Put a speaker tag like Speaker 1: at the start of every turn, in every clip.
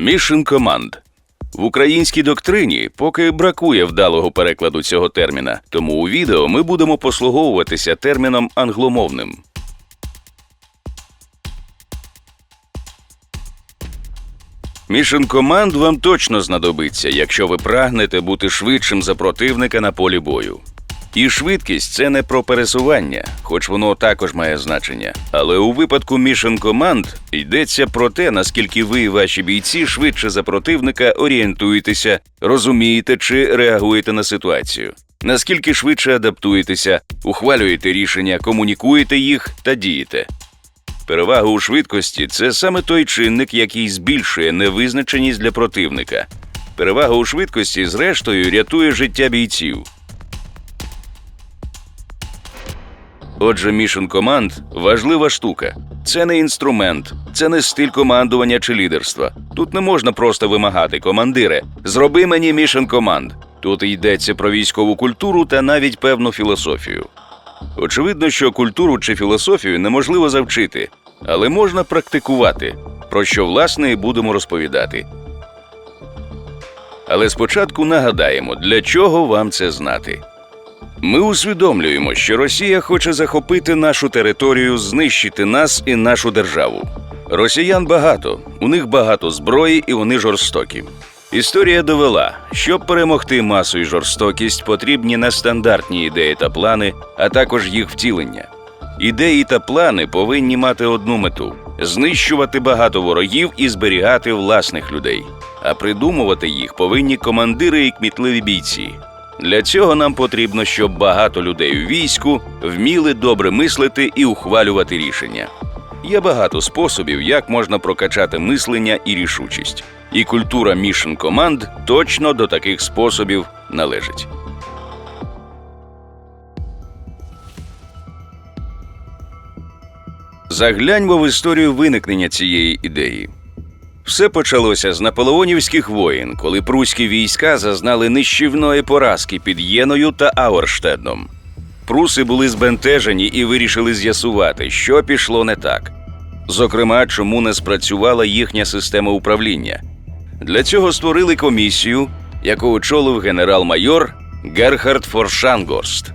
Speaker 1: Mission Command. В українській доктрині поки бракує вдалого перекладу цього терміна, тому у відео ми будемо послуговуватися терміном англомовним. Mission Command вам точно знадобиться, якщо ви прагнете бути швидшим за противника на полі бою. І швидкість це не про пересування, хоч воно також має значення. Але у випадку Mission Command йдеться про те, наскільки ви і ваші бійці швидше за противника орієнтуєтеся, розумієте чи реагуєте на ситуацію. Наскільки швидше адаптуєтеся, ухвалюєте рішення, комунікуєте їх та дієте. Перевага у швидкості це саме той чинник, який збільшує невизначеність для противника. Перевага у швидкості, зрештою, рятує життя бійців. Отже, Mission Command – важлива штука. Це не інструмент, це не стиль командування чи лідерства. Тут не можна просто вимагати командире. Зроби мені Mission Command. Тут йдеться про військову культуру та навіть певну філософію. Очевидно, що культуру чи філософію неможливо завчити, але можна практикувати, про що власне і будемо розповідати. Але спочатку нагадаємо, для чого вам це знати. Ми усвідомлюємо, що Росія хоче захопити нашу територію, знищити нас і нашу державу. Росіян багато, у них багато зброї і вони жорстокі. Історія довела, щоб перемогти масу і жорстокість, потрібні нестандартні ідеї та плани, а також їх втілення. Ідеї та плани повинні мати одну мету знищувати багато ворогів і зберігати власних людей. А придумувати їх повинні командири і кмітливі бійці. Для цього нам потрібно, щоб багато людей у війську вміли добре мислити і ухвалювати рішення. Є багато способів, як можна прокачати мислення і рішучість. І культура Mission Command точно до таких способів належить. Загляньмо в історію виникнення цієї ідеї. Все почалося з наполеонівських воєн, коли пруські війська зазнали нищівної поразки під Єною та Ауерштедом. Пруси були збентежені і вирішили з'ясувати, що пішло не так. Зокрема, чому не спрацювала їхня система управління. Для цього створили комісію, яку очолив генерал-майор Герхард Форшангорст.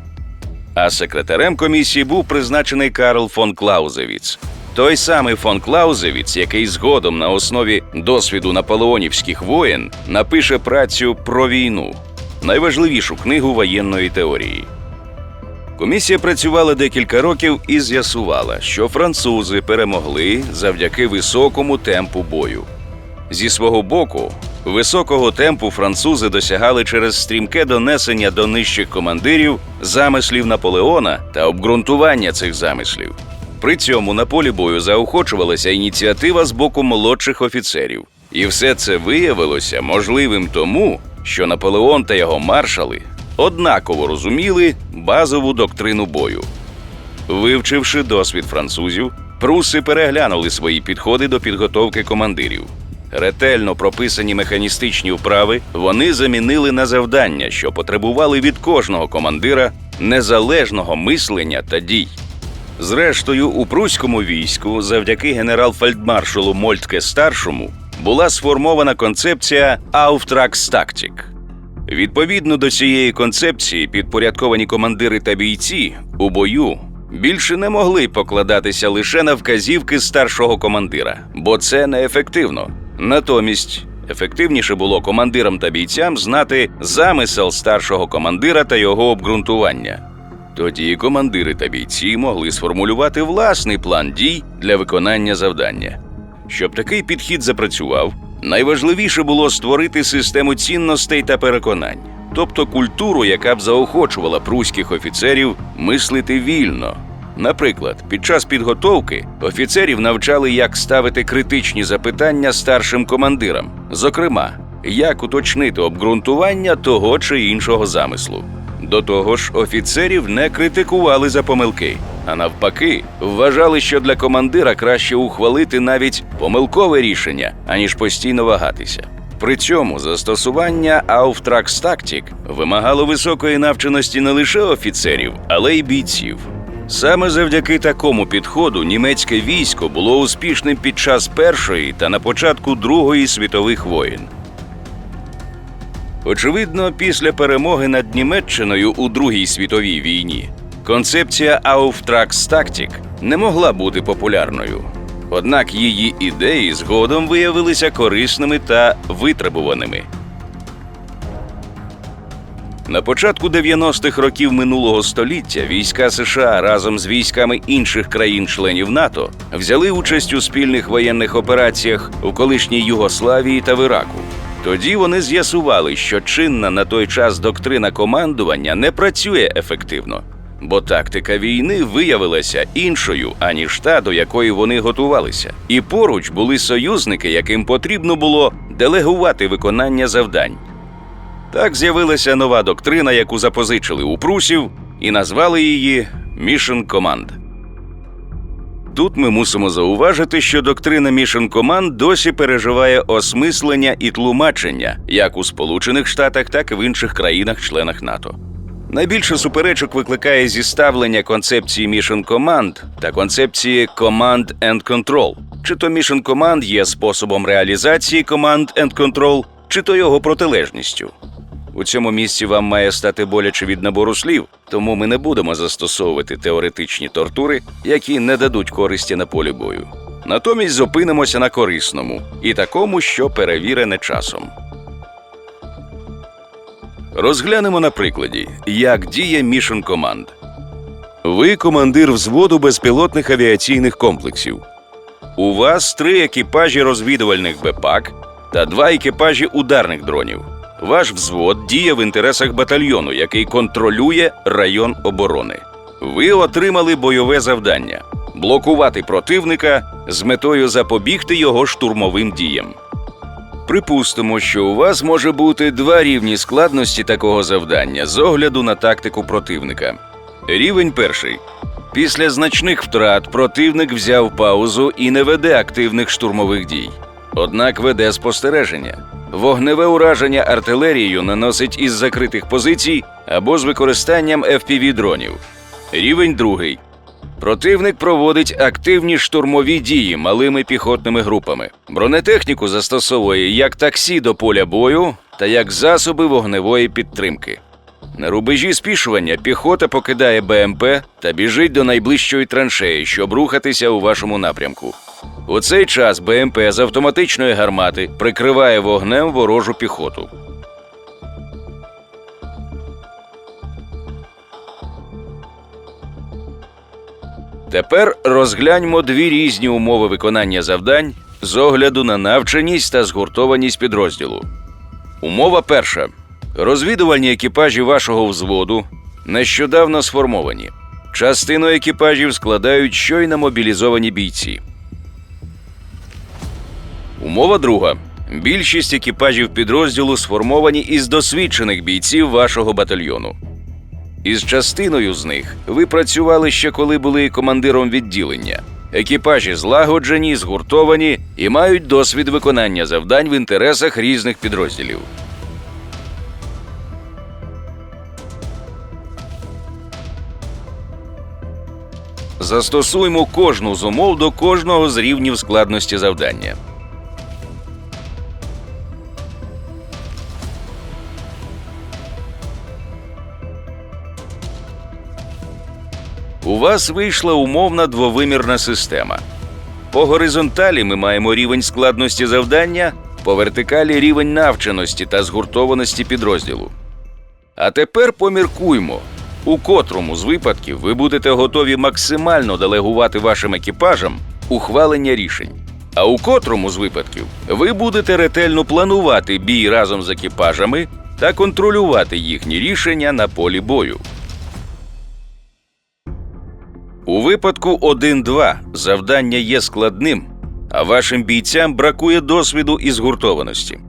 Speaker 1: А секретарем комісії був призначений Карл фон Клаузевіц. Той самий фон Клаузевіц, який згодом на основі досвіду наполеонівських воєн напише працю про війну, найважливішу книгу воєнної теорії. Комісія працювала декілька років і з'ясувала, що французи перемогли завдяки високому темпу бою. Зі свого боку, високого темпу французи досягали через стрімке донесення до нижчих командирів замислів Наполеона та обґрунтування цих замислів. При цьому на полі бою заохочувалася ініціатива з боку молодших офіцерів. І все це виявилося можливим тому, що Наполеон та його маршали однаково розуміли базову доктрину бою. Вивчивши досвід французів, пруси переглянули свої підходи до підготовки командирів. Ретельно прописані механістичні вправи вони замінили на завдання, що потребували від кожного командира незалежного мислення та дій. Зрештою, у пруському війську, завдяки генерал-фельдмаршалу Мольтке старшому, була сформована концепція Auftragstactik. Відповідно до цієї концепції, підпорядковані командири та бійці у бою більше не могли покладатися лише на вказівки старшого командира, бо це неефективно. Натомість ефективніше було командирам та бійцям знати замисел старшого командира та його обґрунтування. Тоді командири та бійці могли сформулювати власний план дій для виконання завдання. Щоб такий підхід запрацював, найважливіше було створити систему цінностей та переконань, тобто культуру, яка б заохочувала пруських офіцерів мислити вільно. Наприклад, під час підготовки офіцерів навчали, як ставити критичні запитання старшим командирам, зокрема, як уточнити обґрунтування того чи іншого замислу. До того ж, офіцерів не критикували за помилки, а навпаки, вважали, що для командира краще ухвалити навіть помилкове рішення, аніж постійно вагатися. При цьому застосування Auftragstactik вимагало високої навченості не лише офіцерів, але й бійців. Саме завдяки такому підходу німецьке військо було успішним під час Першої та на початку Другої світових воєн. Очевидно, після перемоги над Німеччиною у Другій світовій війні концепція Auftragstactik не могла бути популярною. Однак її ідеї згодом виявилися корисними та витребуваними. На початку 90-х років минулого століття війська США разом з військами інших країн-членів НАТО взяли участь у спільних воєнних операціях у колишній Югославії та в Іраку. Тоді вони з'ясували, що чинна на той час доктрина командування не працює ефективно, бо тактика війни виявилася іншою, аніж та, до якої вони готувалися. І поруч були союзники, яким потрібно було делегувати виконання завдань. Так з'явилася нова доктрина, яку запозичили у прусів, і назвали її Mission Command. Тут ми мусимо зауважити, що доктрина Mission Command досі переживає осмислення і тлумачення як у Сполучених Штатах, так і в інших країнах-членах НАТО. Найбільше суперечок викликає зіставлення концепції Mission Command та концепції Command and Control. Чи то Mission Command є способом реалізації Command and Control, чи то його протилежністю. У цьому місці вам має стати боляче від набору слів, тому ми не будемо застосовувати теоретичні тортури, які не дадуть користі на полі бою. Натомість зупинимося на корисному і такому, що перевірене часом. Розглянемо на прикладі, як діє Mission Command. Ви командир взводу безпілотних авіаційних комплексів. У вас три екіпажі розвідувальних БПАК та два екіпажі ударних дронів. Ваш взвод діє в інтересах батальйону, який контролює район оборони. Ви отримали бойове завдання блокувати противника з метою запобігти його штурмовим діям. Припустимо, що у вас може бути два рівні складності такого завдання з огляду на тактику противника. Рівень перший. Після значних втрат противник взяв паузу і не веде активних штурмових дій. Однак веде спостереження. Вогневе ураження артилерією наносить із закритих позицій або з використанням fpv дронів. Рівень другий. Противник проводить активні штурмові дії малими піхотними групами. Бронетехніку застосовує як таксі до поля бою та як засоби вогневої підтримки. На рубежі спішування піхота покидає БМП та біжить до найближчої траншеї, щоб рухатися у вашому напрямку. У цей час БМП з автоматичної гармати прикриває вогнем ворожу піхоту. Тепер розгляньмо дві різні умови виконання завдань з огляду на навченість та згуртованість підрозділу. Умова перша: розвідувальні екіпажі вашого взводу нещодавно сформовані. Частину екіпажів складають щойно мобілізовані бійці. Умова друга. Більшість екіпажів підрозділу сформовані із досвідчених бійців вашого батальйону. Із частиною з них ви працювали ще коли були командиром відділення. Екіпажі злагоджені, згуртовані і мають досвід виконання завдань в інтересах різних підрозділів. Застосуймо кожну з умов до кожного з рівнів складності завдання. У вас вийшла умовна двовимірна система. По горизонталі ми маємо рівень складності завдання, по вертикалі рівень навченості та згуртованості підрозділу. А тепер поміркуймо, у котрому з випадків ви будете готові максимально делегувати вашим екіпажам ухвалення рішень. А у котрому з випадків ви будете ретельно планувати бій разом з екіпажами та контролювати їхні рішення на полі бою. У випадку 1-2 завдання є складним, а вашим бійцям бракує досвіду і згуртованості.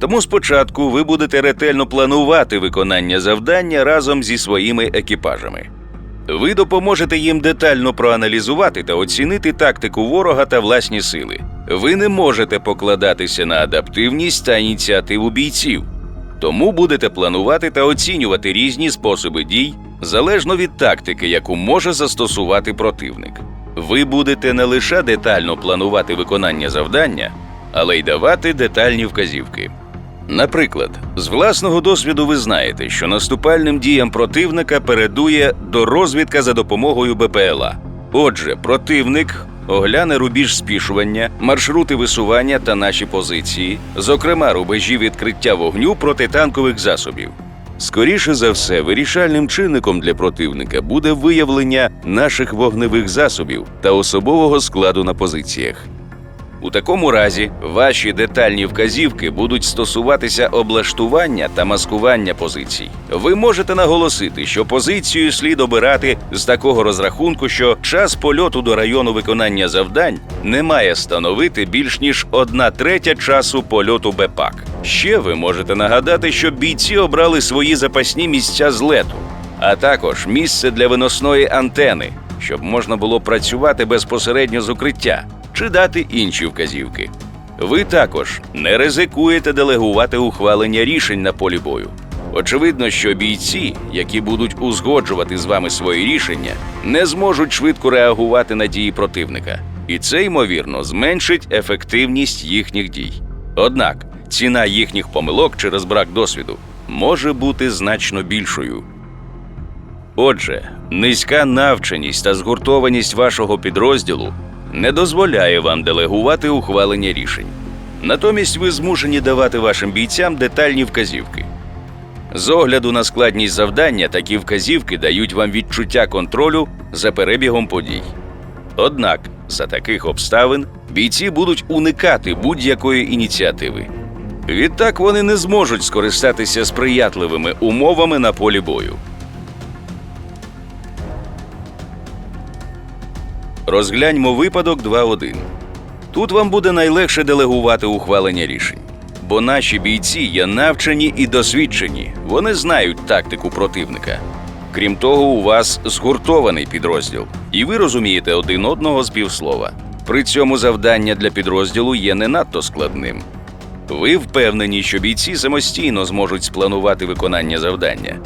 Speaker 1: Тому спочатку ви будете ретельно планувати виконання завдання разом зі своїми екіпажами. Ви допоможете їм детально проаналізувати та оцінити тактику ворога та власні сили. Ви не можете покладатися на адаптивність та ініціативу бійців, тому будете планувати та оцінювати різні способи дій залежно від тактики, яку може застосувати противник. Ви будете не лише детально планувати виконання завдання, але й давати детальні вказівки. Наприклад, з власного досвіду ви знаєте, що наступальним діям противника передує до розвідка за допомогою БПЛА. Отже, противник огляне рубіж спішування, маршрути висування та наші позиції, зокрема рубежі відкриття вогню протитанкових засобів. Скоріше за все, вирішальним чинником для противника буде виявлення наших вогневих засобів та особового складу на позиціях. У такому разі ваші детальні вказівки будуть стосуватися облаштування та маскування позицій. Ви можете наголосити, що позицію слід обирати з такого розрахунку, що час польоту до району виконання завдань не має становити більш ніж одна третя часу польоту БПАК. Ще ви можете нагадати, що бійці обрали свої запасні місця злету, а також місце для виносної антени, щоб можна було працювати безпосередньо з укриття чи дати інші вказівки. Ви також не ризикуєте делегувати ухвалення рішень на полі бою. Очевидно, що бійці, які будуть узгоджувати з вами свої рішення, не зможуть швидко реагувати на дії противника, і це ймовірно зменшить ефективність їхніх дій. Однак ціна їхніх помилок через брак досвіду може бути значно більшою. Отже, низька навченість та згуртованість вашого підрозділу не дозволяє вам делегувати ухвалення рішень. Натомість ви змушені давати вашим бійцям детальні вказівки. З огляду на складність завдання, такі вказівки дають вам відчуття контролю за перебігом подій. Однак, за таких обставин бійці будуть уникати будь-якої ініціативи. Відтак вони не зможуть скористатися сприятливими умовами на полі бою. Розгляньмо випадок 2.1. Тут вам буде найлегше делегувати ухвалення рішень, бо наші бійці є навчені і досвідчені. Вони знають тактику противника. Крім того, у вас згуртований підрозділ, і ви розумієте один одного з півслова. При цьому завдання для підрозділу є не надто складним. Ви впевнені, що бійці самостійно зможуть спланувати виконання завдання.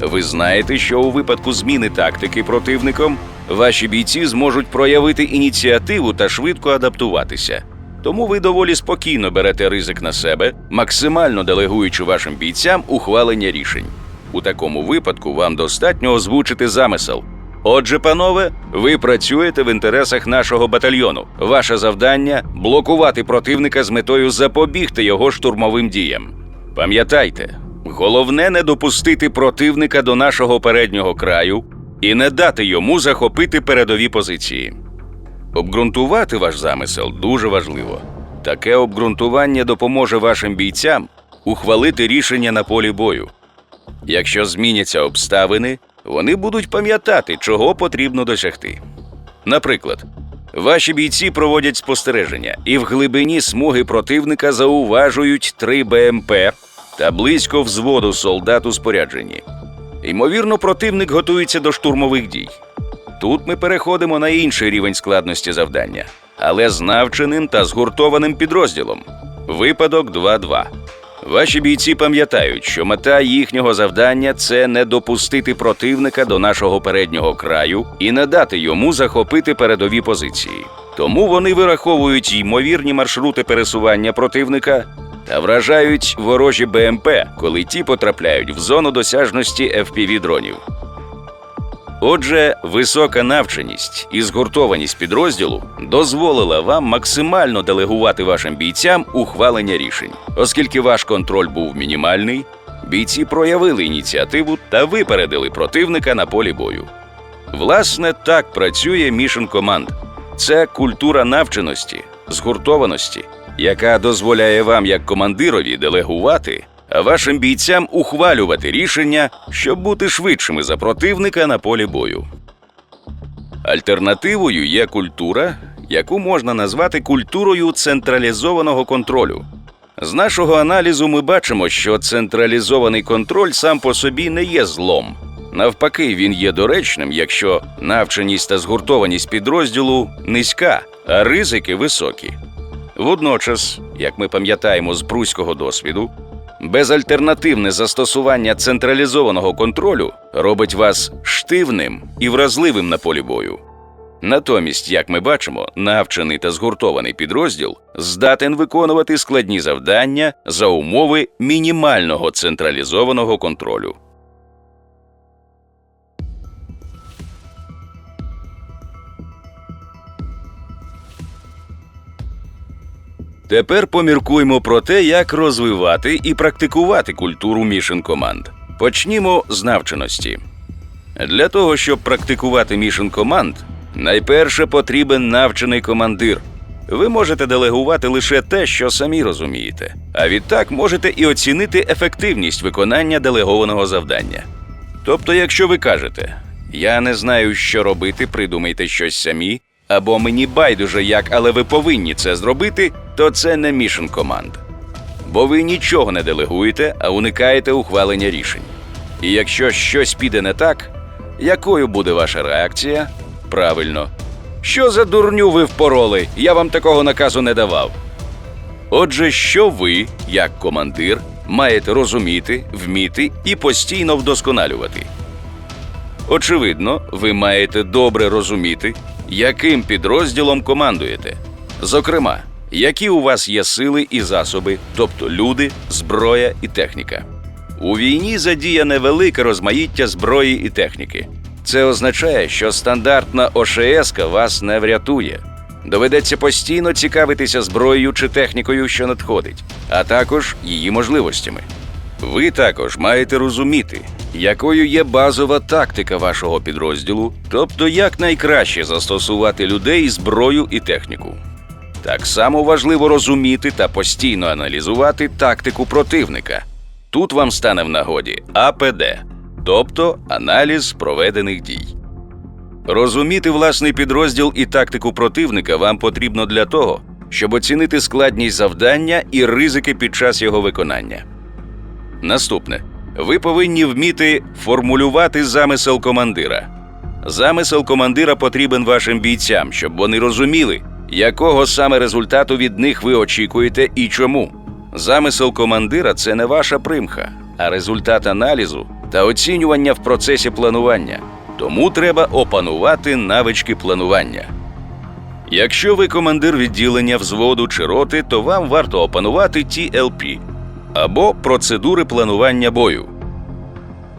Speaker 1: Ви знаєте, що у випадку зміни тактики противником ваші бійці зможуть проявити ініціативу та швидко адаптуватися. Тому ви доволі спокійно берете ризик на себе, максимально делегуючи вашим бійцям ухвалення рішень. У такому випадку вам достатньо озвучити замисел. Отже, панове, ви працюєте в інтересах нашого батальйону. Ваше завдання блокувати противника з метою запобігти його штурмовим діям. Пам'ятайте, головне не допустити противника до нашого переднього краю і не дати йому захопити передові позиції. Обґрунтувати ваш замисел дуже важливо. Таке обґрунтування допоможе вашим бійцям ухвалити рішення на полі бою. Якщо зміняться обставини, вони будуть пам'ятати, чого потрібно досягти. Наприклад, ваші бійці проводять спостереження і в глибині смуги противника зауважують три БМП та близько взводу солдат у спорядженні. Ймовірно, противник готується до штурмових дій. Тут ми переходимо на інший рівень складності завдання, але з навченим та згуртованим підрозділом. Випадок 2-2. Ваші бійці пам'ятають, що мета їхнього завдання це не допустити противника до нашого переднього краю і не дати йому захопити передові позиції. Тому вони вираховують ймовірні маршрути пересування противника та вражають ворожі БМП, коли ті потрапляють в зону досяжності fpv дронів. Отже, висока навченість і згуртованість підрозділу дозволила вам максимально делегувати вашим бійцям ухвалення рішень, оскільки ваш контроль був мінімальний, бійці проявили ініціативу та випередили противника на полі бою. Власне, так працює мішен команд. Це культура навченості, згуртованості, яка дозволяє вам, як командирові, делегувати, а вашим бійцям ухвалювати рішення, щоб бути швидшими за противника на полі бою. Альтернативою є культура, яку можна назвати культурою централізованого контролю. З нашого аналізу ми бачимо, що централізований контроль сам по собі не є злом. Навпаки, він є доречним, якщо навченість та згуртованість підрозділу низька, а ризики високі. Водночас, як ми пам'ятаємо з пруського досвіду, Безальтернативне застосування централізованого контролю робить вас штивним і вразливим на полі бою. Натомість, як ми бачимо, навчений та згуртований підрозділ здатен виконувати складні завдання за умови мінімального централізованого контролю. Тепер поміркуймо про те, як розвивати і практикувати культуру мішен команд. Почнімо з навченості. Для того, щоб практикувати мішен команд, найперше потрібен навчений командир. Ви можете делегувати лише те, що самі розумієте, а відтак можете і оцінити ефективність виконання делегованого завдання. Тобто, якщо ви кажете, я не знаю, що робити, придумайте щось самі, або мені байдуже як, але ви повинні це зробити, то це не мішен команд. Бо ви нічого не делегуєте, а уникаєте ухвалення рішень. І якщо щось піде не так, якою буде ваша реакція? Правильно. Що за дурню ви впороли? Я вам такого наказу не давав. Отже, що ви, як командир, маєте розуміти, вміти і постійно вдосконалювати. Очевидно, ви маєте добре розуміти, яким підрозділом командуєте. Зокрема, які у вас є сили і засоби, тобто люди, зброя і техніка. У війні задіяне велике розмаїття зброї і техніки. Це означає, що стандартна ОШС вас не врятує. Доведеться постійно цікавитися зброєю чи технікою, що надходить, а також її можливостями. Ви також маєте розуміти, якою є базова тактика вашого підрозділу, тобто як найкраще застосувати людей, зброю і техніку. Так само важливо розуміти та постійно аналізувати тактику противника. Тут вам стане в нагоді АПД, тобто аналіз проведених дій. Розуміти власний підрозділ і тактику противника вам потрібно для того, щоб оцінити складність завдання і ризики під час його виконання. Наступне. Ви повинні вміти формулювати замисел командира. Замисел командира потрібен вашим бійцям, щоб вони розуміли, якого саме результату від них ви очікуєте і чому. Замисел командира це не ваша примха, а результат аналізу та оцінювання в процесі планування. Тому треба опанувати навички планування. Якщо ви командир відділення взводу чи роти, то вам варто опанувати TLP або процедури планування бою.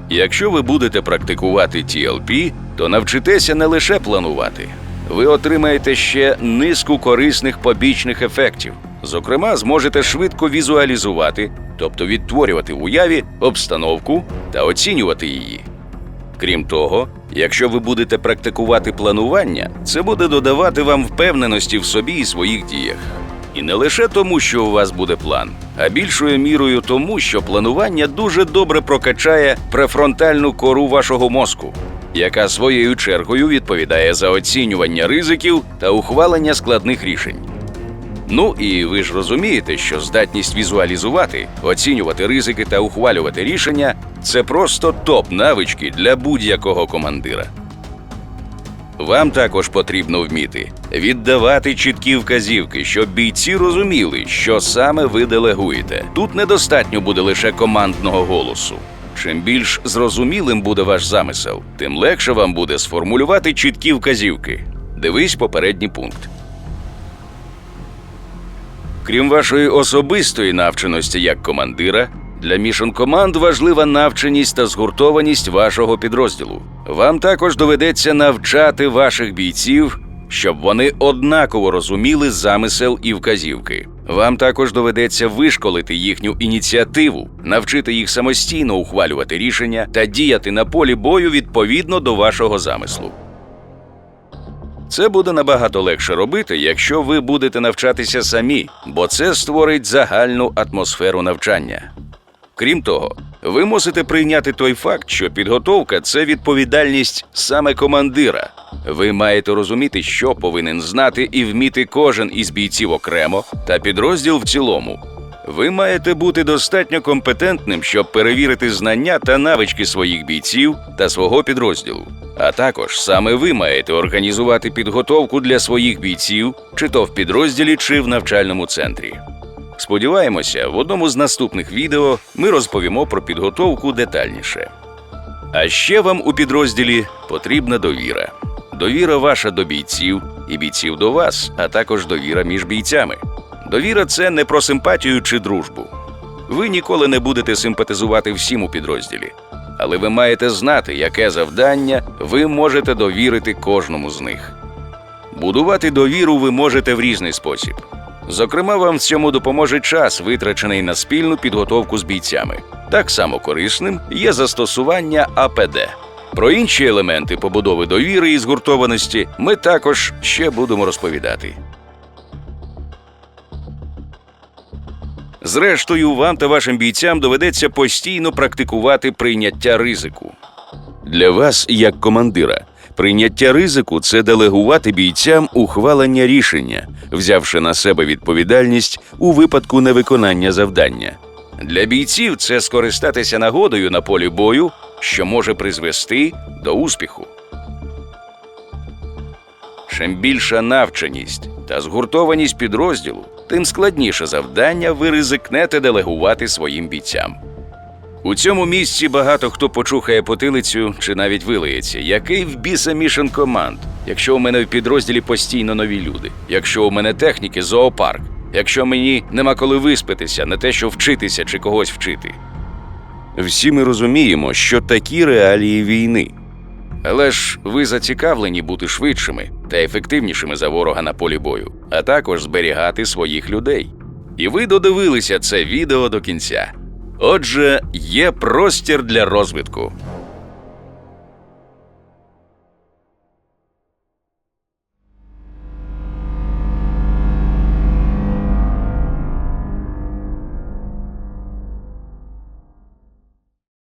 Speaker 1: Якщо ви будете практикувати TLP, то навчитеся не лише планувати, ви отримаєте ще низку корисних побічних ефектів. Зокрема, зможете швидко візуалізувати, тобто відтворювати в уяві обстановку та оцінювати її. Крім того, якщо ви будете практикувати планування, це буде додавати вам впевненості в собі і своїх діях. І не лише тому, що у вас буде план, а більшою мірою тому, що планування дуже добре прокачає префронтальну кору вашого мозку, яка своєю чергою відповідає за оцінювання ризиків та ухвалення складних рішень. Ну і ви ж розумієте, що здатність візуалізувати, оцінювати ризики та ухвалювати рішення це просто топ навички для будь-якого командира. Вам також потрібно вміти віддавати чіткі вказівки, щоб бійці розуміли, що саме ви делегуєте. Тут недостатньо буде лише командного голосу. Чим більш зрозумілим буде ваш замисел, тим легше вам буде сформулювати чіткі вказівки. Дивись попередній пункт. Крім вашої особистої навченості як командира, для мішен команд важлива навченість та згуртованість вашого підрозділу. Вам також доведеться навчати ваших бійців, щоб вони однаково розуміли замисел і вказівки. Вам також доведеться вишколити їхню ініціативу, навчити їх самостійно ухвалювати рішення та діяти на полі бою відповідно до вашого замислу. Це буде набагато легше робити, якщо ви будете навчатися самі, бо це створить загальну атмосферу навчання. Крім того, ви мусите прийняти той факт, що підготовка це відповідальність саме командира. Ви маєте розуміти, що повинен знати і вміти кожен із бійців окремо та підрозділ в цілому. Ви маєте бути достатньо компетентним, щоб перевірити знання та навички своїх бійців та свого підрозділу. А також саме ви маєте організувати підготовку для своїх бійців, чи то в підрозділі, чи в навчальному центрі. Сподіваємося, в одному з наступних відео ми розповімо про підготовку детальніше. А ще вам у підрозділі потрібна довіра. Довіра ваша до бійців і бійців до вас, а також довіра між бійцями. Довіра це не про симпатію чи дружбу. Ви ніколи не будете симпатизувати всім у підрозділі, але ви маєте знати, яке завдання ви можете довірити кожному з них. Будувати довіру ви можете в різний спосіб. Зокрема, вам в цьому допоможе час, витрачений на спільну підготовку з бійцями. Так само корисним є застосування АПД. Про інші елементи побудови довіри і згуртованості ми також ще будемо розповідати. Зрештою, вам та вашим бійцям доведеться постійно практикувати прийняття ризику. Для вас, як командира, прийняття ризику це делегувати бійцям ухвалення рішення, взявши на себе відповідальність у випадку невиконання завдання. Для бійців це скористатися нагодою на полі бою, що може призвести до успіху. Чим більша навченість та згуртованість підрозділу, тим складніше завдання ви ризикнете делегувати своїм бійцям. У цьому місці багато хто почухає потилицю чи навіть вилається, який в біса мішен команд, якщо у мене в підрозділі постійно нові люди, якщо у мене техніки зоопарк, якщо мені нема коли виспитися, не те, що вчитися чи когось вчити. Всі ми розуміємо, що такі реалії війни. Але ж ви зацікавлені бути швидшими та ефективнішими за ворога на полі бою, а також зберігати своїх людей. І ви додивилися це відео до кінця. Отже, є простір для розвитку.